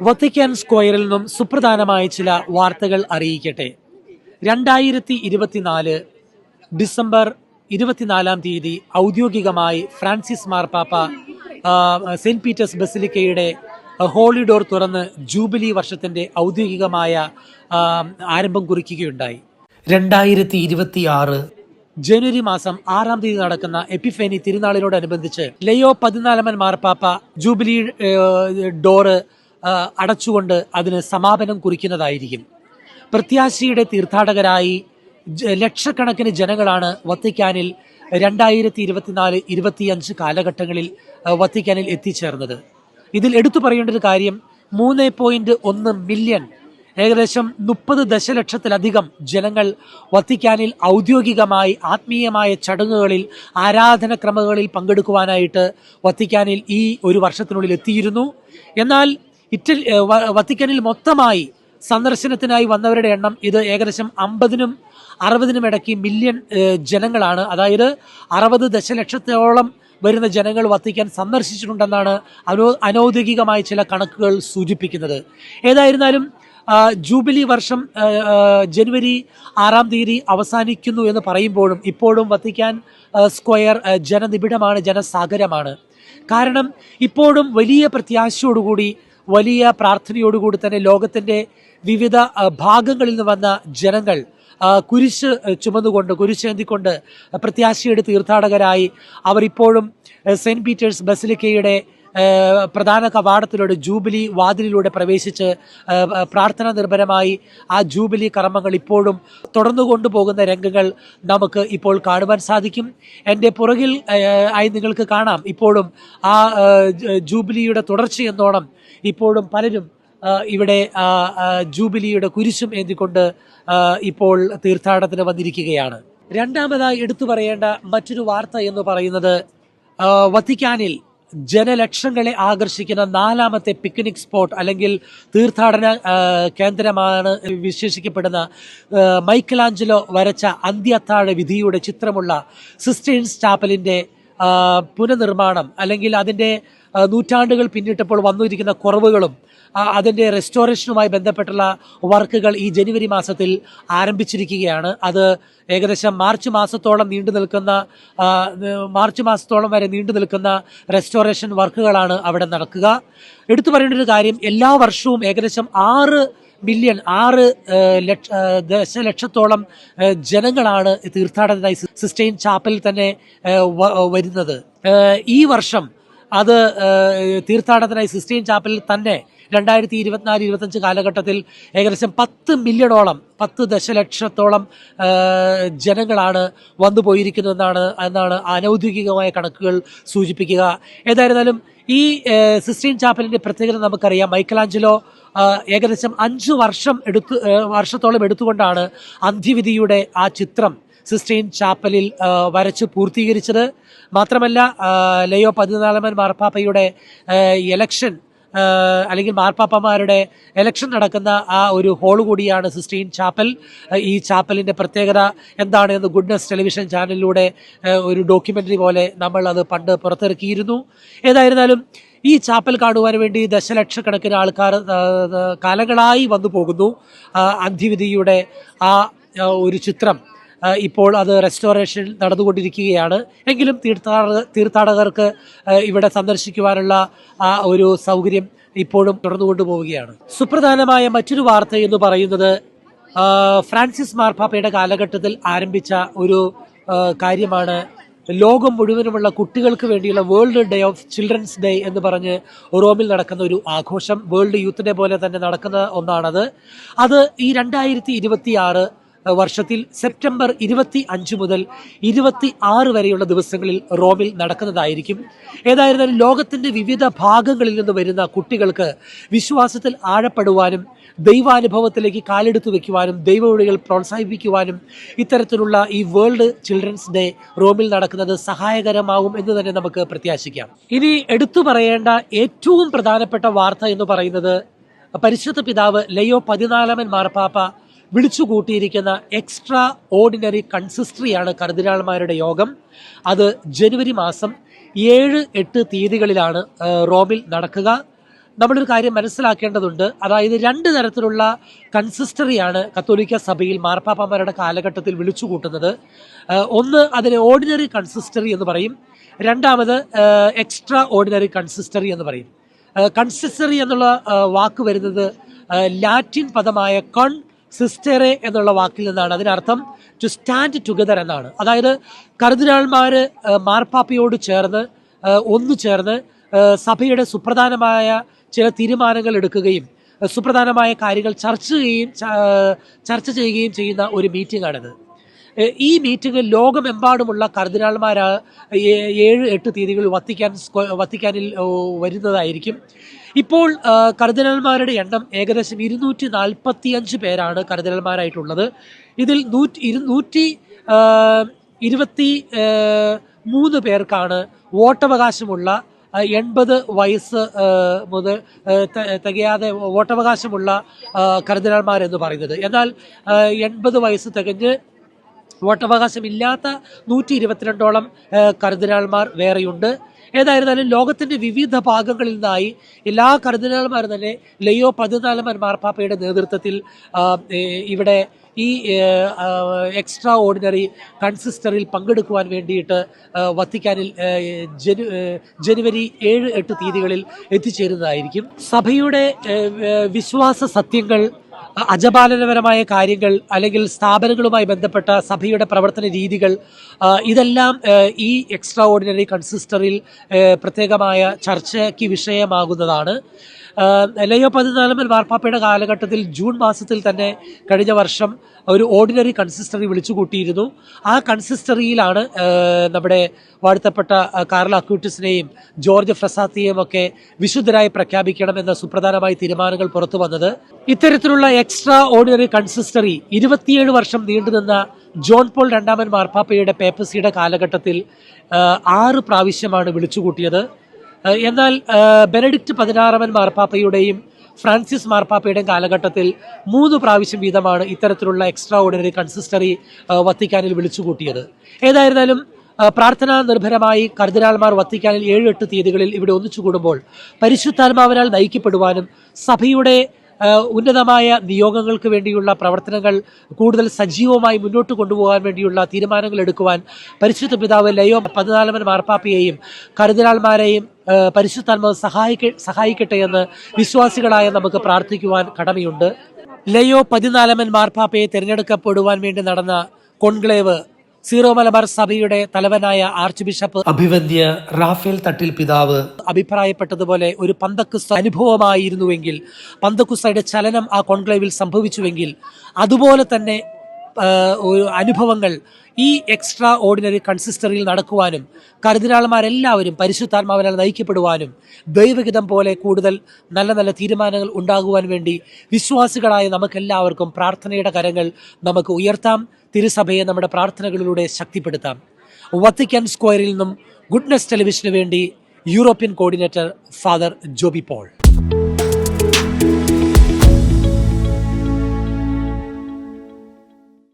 Vatican സ്ക്വയറിൽ നിന്നും സുപ്രധാനമായ ചില വാർത്തകൾ അറിയിക്കട്ടെ. രണ്ടായിരത്തി ഇരുപത്തിനാല് ഡിസംബർ ഇരുപത്തിനാലാം തീയതി ഔദ്യോഗികമായി ഫ്രാൻസിസ് മാർപ്പാപ്പ സെന്റ് പീറ്റേഴ്സ് ബസിലിക്കയുടെ ഹോളി ഡോർ തുറന്ന് ജൂബിലി വർഷത്തിന്റെ ഔദ്യോഗികമായ ആരംഭം കുറിക്കുകയുണ്ടായി. രണ്ടായിരത്തി ഇരുപത്തി ആറ് ജനുവരി മാസം ആറാം തീയതി നടക്കുന്ന എപ്പിഫേനി തിരുനാളിനോടനുബന്ധിച്ച് ലയോ പതിനാലമൻ മാർപ്പാപ്പ ജൂബിലി ഡോറ് അടച്ചുകൊണ്ട് അതിന് സമാപനം കുറിക്കുന്നതായിരിക്കും. പ്രത്യാശയുടെ തീർത്ഥാടകരായി ലക്ഷക്കണക്കിന് ജനങ്ങളാണ് വത്തിക്കാനിൽ രണ്ടായിരത്തി ഇരുപത്തിനാല് ഇരുപത്തിയഞ്ച് കാലഘട്ടങ്ങളിൽ വത്തിക്കാനിൽ എത്തിച്ചേർന്നത്. ഇതിൽ എടുത്തു പറയേണ്ട ഒരു കാര്യം മൂന്ന് പോയിന്റ് ഒന്ന് മില്യൺ ഏകദേശം മുപ്പത് ദശലക്ഷത്തിലധികം ജനങ്ങൾ വത്തിക്കാനിൽ ഔദ്യോഗികമായി ആത്മീയമായ ചടങ്ങുകളിൽ ആരാധനക്രമങ്ങളിൽ പങ്കെടുക്കുവാനായിട്ട് വത്തിക്കാനിൽ ഈ ഒരു വർഷത്തിനുള്ളിൽ എത്തിയിരുന്നു. എന്നാൽ ഇറ്റലി വത്തിക്കനിൽ മൊത്തമായി സന്ദർശനത്തിനായി വന്നവരുടെ എണ്ണം ഇത് ഏകദേശം അമ്പതിനും അറുപതിനും ഇടയ്ക്ക് മില്യൺ ജനങ്ങളാണ്. അതായത് അറുപത് ദശലക്ഷത്തോളം വരുന്ന ജനങ്ങൾ വത്തിക്കാൻ സന്ദർശിച്ചിട്ടുണ്ടെന്നാണ് അനോ അനൗദ്യോഗികമായ ചില കണക്കുകൾ സൂചിപ്പിക്കുന്നത്. ഏതായിരുന്നാലും ജൂബിലി വർഷം ജനുവരി ആറാം തീയതി അവസാനിക്കുന്നു എന്ന് പറയുമ്പോഴും ഇപ്പോഴും വത്തിക്കാൻ സ്ക്വയർ ജനനിബിഡമാണ് ജനസാഗരമാണ്. കാരണം ഇപ്പോഴും വലിയ പ്രത്യാശയോടുകൂടി വലിയ പ്രാർത്ഥനയോടുകൂടി തന്നെ ലോകത്തിന്റെ വിവിധ ഭാഗങ്ങളിൽ നിന്ന് വന്ന ജനങ്ങൾ കുരിശ് ചുമന്നുകൊണ്ട് കുരിശേന്തിക്കൊണ്ട് പ്രത്യാശയുടെ തീർത്ഥാടകരായി. അവർ ഇപ്പോഴും സെന്റ് പീറ്റേഴ്സ് ബസിലിക്കയുടെ പ്രധാന കവാടത്തിലൂടെ ജൂബിലി വാതിലിലൂടെ പ്രവേശിച്ച് ആ, നിർഭരമായി ആ ജൂബിലി കർമ്മങ്ങൾ ഇപ്പോഴും തുടർന്നു കൊണ്ടുപോകുന്ന രംഗങ്ങൾ നമുക്ക് ഇപ്പോൾ കാണുവാൻ സാധിക്കും. എന്റെ പുറകിൽ ആയി നിങ്ങൾക്ക് കാണാം. ഇപ്പോഴും ആ ജൂബിലിയുടെ തുടർച്ച ജൂബിലിയുടെ തുടർച്ചയെന്നോണം ഇപ്പോഴും പലരും ഇവിടെ ജൂബിലിയുടെ കുരിശും ഏന്തിക്കൊണ്ട് ഇപ്പോൾ തീർത്ഥാടനത്തിന് വന്നിരിക്കുകയാണ്. രണ്ടാമതായി എടുത്തു പറയേണ്ട മറ്റൊരു വാർത്ത എന്ന് പറയുന്നത് വത്തിക്കാനിൽ ജനലക്ഷങ്ങളെ ആകർഷിക്കുന്ന നാലാമത്തെ പിക്നിക് സ്പോട്ട് അല്ലെങ്കിൽ തീർത്ഥാടന കേന്ദ്രമാണ് വിശേഷിക്കപ്പെടുന്ന മൈക്കലാഞ്ചലോ വരച്ച അന്ത്യത്താഴ വിധിയുടെ ചിത്രമുള്ള സിസ്റ്റേൻസ് ചാപ്പലിന്റെ ആ, പുനർനിർമ്മാണം അല്ലെങ്കിൽ അതിന്റെ നൂറ്റാണ്ടുകൾ പിന്നിട്ടപ്പോൾ വന്നിരിക്കുന്ന കുറവുകളും അതിന്റെ റെസ്റ്റോറേഷനുമായി ബന്ധപ്പെട്ടുള്ള വർക്കുകൾ ഈ ജനുവരി മാസത്തിൽ ആരംഭിച്ചിരിക്കുകയാണ്. അത് ഏകദേശം മാർച്ച് മാസത്തോളം നീണ്ടു നിൽക്കുന്ന മാർച്ച് മാസത്തോളം വരെ നീണ്ടു നിൽക്കുന്ന റെസ്റ്റോറേഷൻ വർക്കുകളാണ് അവിടെ നടക്കുക. എടുത്തു പറയേണ്ട ഒരു കാര്യം എല്ലാ വർഷവും ഏകദേശം ആറ് മില്യൺ ആറ് ലക്ഷ ദശലക്ഷത്തോളം ജനങ്ങളാണ് തീർത്ഥാടനത്തിനായി സിസ്റ്റൈൻ ചാപ്പലിൽ തന്നെ വരുന്നത്. ഈ വർഷം അത് തീർത്ഥാടനത്തിനായി സിസ്റ്റൈൻ ചാപ്പലിൽ തന്നെ രണ്ടായിരത്തി ഇരുപത്തിനാല് ഇരുപത്തഞ്ച് കാലഘട്ടത്തിൽ ഏകദേശം പത്ത് മില്യണോളം പത്ത് ദശലക്ഷത്തോളം ജനങ്ങളാണ് വന്നു പോയിരിക്കുന്നതെന്നാണ് എന്നാണ് അനൗദ്യോഗികമായ കണക്കുകൾ സൂചിപ്പിക്കുക. ഏതായിരുന്നാലും ഈ സിസ്റ്റീൻ ചാപ്പലിന്റെ പ്രത്യേകത നമുക്കറിയാം. മൈക്കലാഞ്ചലോ ഏകദേശം അഞ്ച് വർഷം എടുത്തു വർഷത്തോളം എടുത്തുകൊണ്ടാണ് അന്ത്യവിധിയുടെ ആ ചിത്രം സിസ്റ്റൈൻ ചാപ്പലിൽ വരച്ച് പൂർത്തീകരിച്ചത്. മാത്രമല്ല ലയോ പതിനാലാമൻ മാർപ്പാപ്പയുടെ എലക്ഷൻ അല്ലെങ്കിൽ മാർപ്പാപ്പമാരുടെ എലക്ഷൻ നടക്കുന്ന ആ ഒരു ഹോൾ കൂടിയാണ് സിസ്റ്റീൻ ചാപ്പൽ ഈ ചാപ്പലിന്റെ പ്രത്യേകത എന്താണ് എന്ന് ഗുഡ്നസ് ടെലിവിഷൻ ചാനലിലൂടെ ഒരു ഡോക്യുമെന്ററി പോലെ നമ്മൾ അത് പണ്ട് പുറത്തിറക്കിയിരുന്നു. ഏതായിരുന്നാലും ഈ ചാപ്പൽ കാണുവാൻ വേണ്ടി ദശലക്ഷക്കണക്കിന് ആൾക്കാർ കാലങ്ങളായി വന്നു പോകുന്നു ആ, അന്ത്യവിധിയുടെ ആ ഒരു ചിത്രം. ഇപ്പോൾ അത് റെസ്റ്റോറേഷൻ നടന്നുകൊണ്ടിരിക്കുകയാണ്. എങ്കിലും തീർത്ഥാടക തീർത്ഥാടകർക്ക് ഇവിടെ സന്ദർശിക്കുവാനുള്ള ആ ഒരു സൗകര്യം ഇപ്പോഴും തുടർന്നു പോവുകയാണ് സുപ്രധാനമായ മറ്റൊരു വാർത്ത എന്ന് പറയുന്നത് ഫ്രാൻസിസ് മാർപ്പാപ്പയുടെ കാലഘട്ടത്തിൽ ആരംഭിച്ച ഒരു കാര്യമാണ്. ലോകം മുഴുവനുമുള്ള കുട്ടികൾക്ക് വേണ്ടിയുള്ള world day of children's day എന്ന് പറഞ്ഞ് റോമിൽ നടക്കുന്ന ഒരു ആഘോഷം വേൾഡ് യൂത്ത് ഡേ പോലെ തന്നെ നടക്കുന്ന ഒന്നാണത്. അത് ഈ രണ്ടായിരത്തി ഇരുപത്തി ആറ് വർഷത്തിൽ സെപ്റ്റംബർ ഇരുപത്തി അഞ്ച് മുതൽ ഇരുപത്തി ആറ് വരെയുള്ള ദിവസങ്ങളിൽ റോമിൽ നടക്കുന്നതായിരിക്കും. ഏതായിരുന്നാലും ലോകത്തിന്റെ വിവിധ ഭാഗങ്ങളിൽ നിന്ന് വരുന്ന കുട്ടികൾക്ക് വിശ്വാസത്തിൽ ആഴപ്പെടുവാനും ദൈവാനുഭവത്തിലേക്ക് കാലെടുത്തു വെക്കുവാനും ദൈവവിളികൾ പ്രോത്സാഹിപ്പിക്കുവാനും ഇത്തരത്തിലുള്ള ഈ വേൾഡ് ചിൽഡ്രൻസ് ഡേ റോമിൽ നടക്കുന്നത് സഹായകരമാകും എന്ന് തന്നെ നമുക്ക് പ്രത്യാശിക്കാം. ഇനി എടുത്തു പറയേണ്ട ഏറ്റവും പ്രധാനപ്പെട്ട വാർത്ത എന്ന് പറയുന്നത് പരിശുദ്ധ പിതാവ് ലയോ പതിനാലാമൻ മാർപ്പാപ്പ വിളിച്ചുകൂട്ടിയിരിക്കുന്ന എക്സ്ട്രാ ഓർഡിനറി കൺസിസ്റ്ററിയാണ് കർദിനാൾമാരുടെ യോഗം. അത് ജനുവരി മാസം ഏഴ് എട്ട് തീയതികളിലാണ് റോമിൽ നടക്കുക. നമ്മളൊരു കാര്യം മനസ്സിലാക്കേണ്ടതുണ്ട്. അതായത് രണ്ട് തരത്തിലുള്ള കൺസിസ്റ്ററിയാണ് കത്തോലിക്ക സഭയിൽ മാർപ്പാപ്പമാരുടെ കാലഘട്ടത്തിൽ വിളിച്ചു കൂട്ടുന്നത് ഒന്ന് അതിനെ ഓർഡിനറി കൺസിസ്റ്ററി എന്ന് പറയും. രണ്ടാമത് എക്സ്ട്രാ ഓർഡിനറി കൺസിസ്റ്ററി എന്ന് പറയും. കൺസിസ്റ്ററി എന്നുള്ള വാക്ക് വരുന്നത് ലാറ്റിൻ പദമായ കൺ സിസ്റ്ററെ എന്നുള്ള വാക്കിൽ നിന്നാണ്. അതിനർത്ഥം ടു സ്റ്റാൻഡ് ടുഗദർ എന്നാണ്. അതായത് കർദിനാൾമാർ മാർപ്പാപ്പയോട് ചേർന്ന് ഒന്നു ചേർന്ന് സഭയുടെ സുപ്രധാനമായ ചില തീരുമാനങ്ങൾ എടുക്കുകയും സുപ്രധാനമായ കാര്യങ്ങൾ ചർച്ച ചെയ്യുകയും ചർച്ച ചെയ്യുകയും ചെയ്യുന്ന ഒരു മീറ്റിംഗ് ആണിത് ഈ മീറ്റിംഗ് ലോകമെമ്പാടുമുള്ള കർദിനാൾമാരാ ഏഴ് എട്ട് തീയതികളിൽ വത്തിക്കാൻ വത്തിക്കാനിൽ വരുന്നതായിരിക്കും. ഇപ്പോൾ കരുതലന്മാരുടെ എണ്ണം ഏകദേശം ഇരുന്നൂറ്റി നാൽപ്പത്തി അഞ്ച് പേരാണ് കരുതലന്മാരായിട്ടുള്ളത് ഇതിൽ നൂറ്റി ഇരുന്നൂറ്റി ഇരുപത്തി മൂന്ന് പേർക്കാണ് വോട്ടവകാശമുള്ള എൺപത് വയസ്സ് മുതൽ തികയാതെ വോട്ടവകാശമുള്ള കരുതലന്മാരെന്ന് പറയുന്നത്. എന്നാൽ എൺപത് വയസ്സ് തികഞ്ഞ് വോട്ടവകാശമില്ലാത്ത നൂറ്റി ഇരുപത്തിരണ്ടോളം കർദിനാൾമാർ വേറെയുണ്ട്. ഏതായിരുന്നാലും ലോകത്തിന്റെ വിവിധ ഭാഗങ്ങളിൽ നിന്നായി എല്ലാ കർദിനാൾമാരും തന്നെ ലയോ പതിനാലമൻ മാർപ്പാപ്പയുടെ നേതൃത്വത്തിൽ ഇവിടെ ഈ എക്സ്ട്രാ ഓർഡിനറി കൺസിസ്റ്ററിൽ പങ്കെടുക്കുവാൻ വേണ്ടിയിട്ട് വത്തിക്കാനിൽ ജനു ജനുവരി ഏഴ് എട്ട് തീയതികളിൽ എത്തിച്ചേരുന്നതായിരിക്കും. സഭയുടെ വിശ്വാസ സത്യങ്ങൾ അജപാലനപരമായ കാര്യങ്ങൾ അല്ലെങ്കിൽ സ്ഥാപനങ്ങളുമായി ബന്ധപ്പെട്ട സഭയുടെ പ്രവർത്തന രീതികൾ ഇതെല്ലാം ഈ എക്സ്ട്രാ ഓർഡിനറി കൺസിസ്റ്ററിൽ പ്രത്യേകമായ ചർച്ചയ്ക്ക് വിഷയമാകുന്നതാണ്. ലയോ പതിനാലമൻ വാർപ്പാപ്പയുടെ കാലഘട്ടത്തിൽ ജൂൺ മാസത്തിൽ തന്നെ കഴിഞ്ഞ വർഷം ഒരു ഓർഡിനറി കൺസിസ്റ്ററി വിളിച്ചുകൂട്ടിയിരുന്നു. ആ കൺസിസ്റ്ററിയിലാണ് നമ്മുടെ വാഴ്ത്തപ്പെട്ട കാർൽ അക്യൂട്ടിസിനെയും ജോർജ് ഫ്രസാത്തിയെയും ഒക്കെ വിശുദ്ധരായി പ്രഖ്യാപിക്കണമെന്ന സുപ്രധാനമായ തീരുമാനങ്ങൾ പുറത്തു വന്നത് ഇത്തരത്തിലുള്ള എക്സ്ട്രാ ഓർഡിനറി കൺസിസ്റ്ററി ഇരുപത്തിയേഴ് വർഷം നീണ്ടുനിന്ന ജോൺ പോൾ രണ്ടാമൻ മാർപ്പാപ്പയുടെ പേപ്പസിയുടെ കാലഘട്ടത്തിൽ ആറ് പ്രാവശ്യമാണ് വിളിച്ചുകൂട്ടിയത്. എന്നാൽ ബെനഡിക്റ്റ് പതിനാറാമൻ മാർപ്പാപ്പയുടെയും ഫ്രാൻസിസ് മാർപ്പാപ്പയുടെയും കാലഘട്ടത്തിൽ മൂന്ന് പ്രാവശ്യം വീതമാണ് ഇത്തരത്തിലുള്ള എക്സ്ട്രാ ഓർഡിനറി കൺസിസ്റ്ററി വത്തിക്കാനിൽ വിളിച്ചുകൂട്ടിയത്. ഏതായിരുന്നാലും പ്രാർത്ഥനാ നിർഭരമായി കർദിനാൾമാർ വത്തിക്കാനിൽ ഏഴ് എട്ട് തീയതികളിൽ ഇവിടെ ഒന്നിച്ചു കൂടുമ്പോൾ പരിശുദ്ധാത്മാവിനാൽ നയിക്കപ്പെടുവാനും സഭയുടെ ഉന്നതമായ നിയോഗങ്ങൾക്ക് വേണ്ടിയുള്ള പ്രവർത്തനങ്ങൾ കൂടുതൽ സജീവമായി മുന്നോട്ട് കൊണ്ടുപോകാൻ വേണ്ടിയുള്ള തീരുമാനങ്ങൾ എടുക്കുവാൻ പരിശുദ്ധ പിതാവ് ലയോ പതിനാലമൻ മാർപ്പാപ്പയെയും കരുതലാൾമാരെയും പരിശുദ്ധാത്മ സഹായിക്ക സഹായിക്കട്ടെ എന്ന് വിശ്വാസികളായ നമുക്ക് പ്രാർത്ഥിക്കുവാൻ കടമയുണ്ട്. ലയോ പതിനാലമൻ മാർപ്പാപ്പയെ തിരഞ്ഞെടുക്കപ്പെടുവാൻ വേണ്ടി നടന്ന കോൺക്ലേവ് സീറോ മലബാർ സഭയുടെ തലവനായ ആർച്ച് ബിഷപ്പ് അഭിവന്ദ്യ റാഫേൽ തട്ടിൽ പിതാവ് അഭിപ്രായപ്പെട്ടതുപോലെ ഒരു പന്തക്കുസ്ത അനുഭവമായിരുന്നുവെങ്കിൽ പന്തക്കുസ്തയുടെ ചലനം ആ കോൺക്ലേവിൽ സംഭവിച്ചുവെങ്കിൽ അതുപോലെ തന്നെ ഒരു അനുഭവങ്ങൾ ഈ എക്സ്ട്രാ ഓർഡിനറി കൺസിസ്റ്ററിയിൽ നടക്കുവാനും കർദിനാൾമാരെല്ലാവരും പരിശുദ്ധാത്മാവിനാൽ നയിക്കപ്പെടുവാനും ദൈവഹിതം പോലെ കൂടുതൽ നല്ല നല്ല തീരുമാനങ്ങൾ ഉണ്ടാകുവാൻ വേണ്ടി വിശ്വാസികളായ നമുക്കെല്ലാവർക്കും പ്രാർത്ഥനയുടെ കരങ്ങൾ നമുക്ക് ഉയർത്താം. തിരുസഭയെ നമ്മുടെ പ്രാർത്ഥനകളിലൂടെ ശക്തിപ്പെടുത്താം. വത്തിക്കാൻ സ്ക്വയറിൽ നിന്നും ഗുഡ്നസ് ടെലിവിഷന് വേണ്ടി European coordinator father Joby Paul.